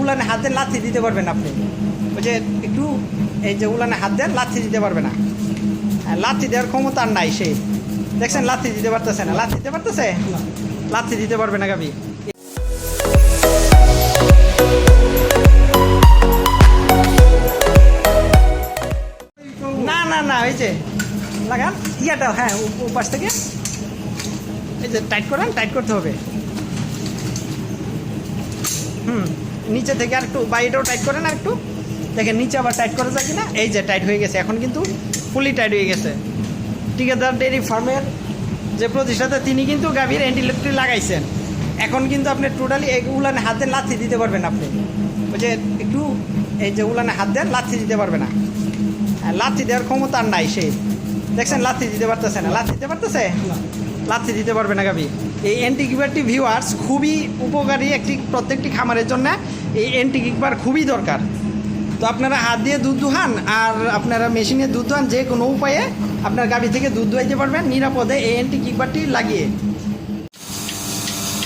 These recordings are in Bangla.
উলানে হাত দিয়ে লাথি দিতে পারবেন আপনি। ওই যে একটু এই যে উলানে হাত দিয়ে লাথি দিতে পারবে না। হ্যাঁ, লাথি দেওয়ার ক্ষমতা আর নাই সে। দেখছেন লাথি দিতে পারতেছে না। লাথি দিতে পারতেছে? লাথি দিতে পারবে না গাবি। না না না এই যে লাগান ইয়াটা হ্যাঁ উপাস থেকে। এই যে টাইট করেন টাইট করতে হবে। হুম। নিচে থেকে আর একটু বাইরেও টাইট করেন আর একটু। দেখেন নিচে আবার টাইট করা যায় কিনা? এই যে টাইট হয়ে গেছে, এখন কিন্তু ফুলি টাইট হয়ে গেছে। ঠিকাদার ডেয়ারি ফার্মের যে প্রতিষ্ঠাতা, তিনি কিন্তু গাভীর অ্যান্টিলেক্ট্রি লাগাইছেন। এখন কিন্তু আপনি টোটালি এই উলানে হাতে লাথি দিতে পারবেন আপনি। ওই যে একটু এই যে উলানে হাত দেন, লাথি দিতে পারবে না। লাথি দেওয়ার ক্ষমতা আর নাই সে। দেখছেন, লাথি দিতে পারতেছে না। লাথি দিতে পারতেছে? লাথি দিতে পারবে না গাবি এই অ্যান্টিকিউবারটি ভিউয়ার্স খুবই উপকারী একটি, প্রত্যেকটি খামারের জন্য এই অ্যান্টিকিউবার খুবই দরকার। তো আপনারা হাত দিয়ে দুধ দুহান আর আপনারা মেশিনে দুধ দুহান যে কোনো উপায়ে আপনার গাভি থেকে দুধ দুয়াইতে পারবেন নিরাপদে এই অ্যান্টি কিকবারটি লাগিয়ে।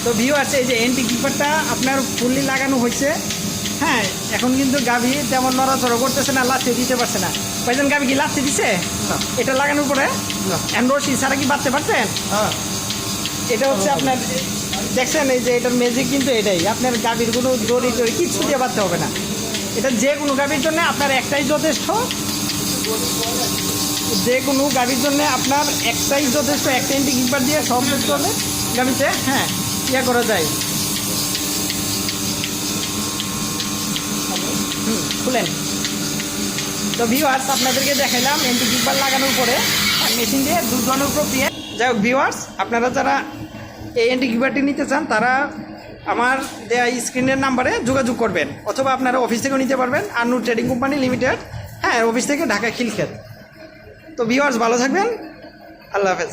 তো ভিউ আছে এই যে অ্যান্টি কিকবারটা আপনার ফুললি লাগানো হয়েছে। হ্যাঁ এখন কিন্তু গাভি তেমন নড়াচড়া করতেছে না লাথি দিতে পারছে না। ভাইজান গাভি কি লাথি দিছে? এটা লাগানোর পরে। অ্যান্ড্রসি ছাড়া কি বাঁচতে পারছেন? হ্যাঁ। এটা হচ্ছে আপনার দেখছেন এই যে এটার ম্যাজিক কিন্তু এটাই। আপনার গাভীর কোনো দড়ি টড়ি কিচ্ছু দিয়ে বাঁধতে হবে না। এটা যে কোনো গাভীর জন্য আপনার একটাই যথেষ্ট। যে কোনো গাভীর জন্য আপনার একটাই যথেষ্ট একটা ইন্টি কিপার দিয়ে সব হবে গাভীতে হ্যাঁ ইয়ে করা যায়। খুলেন। তো ভিউয়ার্স আপনাদেরকে দেখাইলাম এন্টি কিপার লাগানোর পরে। মেশিন দিয়ে দুধ ধোয়ানোর প্রক্রিয়া। যাই হোক ভিউয়ার্স আপনারা যারা এই এন্টি কিপারটি নিতে চান, তারা আমার দেয়া স্ক্রিনের নাম্বারে যোগাযোগ করবেন। অথবা আপনারা অফিস থেকেও নিতে পারবেন আন্নু ট্রেডিং কোম্পানি লিমিটেড হ্যাঁ অফিস থেকে ঢাকা খিলক্ষেত। তো ভিউয়ার্স ভালো থাকবেন। আল্লাহ হাফেজ।